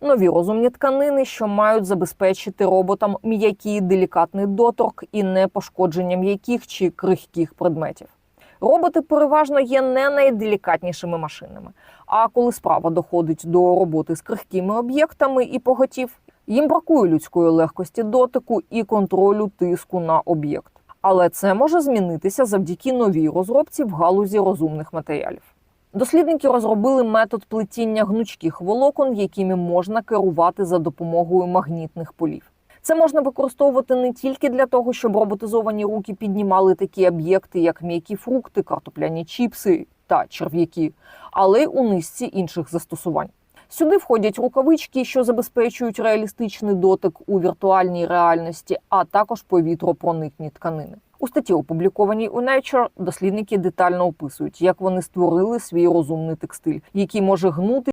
Нові розумні тканини, що мають забезпечити роботам м'який делікатний доторк і не пошкодження м'яких чи крихких предметів. Роботи переважно є не найделікатнішими машинами. А коли справа доходить до роботи з крихкими об'єктами і поготів, їм бракує людської легкості дотику і контролю тиску на об'єкт. Але це може змінитися завдяки новій розробці в галузі розумних матеріалів. Дослідники розробили метод плетіння гнучких волокон, якими можна керувати за допомогою магнітних полів. Це можна використовувати не тільки для того, щоб роботизовані руки піднімали такі об'єкти, як м'які фрукти, картопляні чіпси та черв'яки, але й у низці інших застосувань. Сюди входять рукавички, що забезпечують реалістичний дотик у віртуальній реальності, а також повітропроникні тканини. У статті, опублікованій у Nature, дослідники детально описують, як вони створили свій розумний текстиль, який може гнути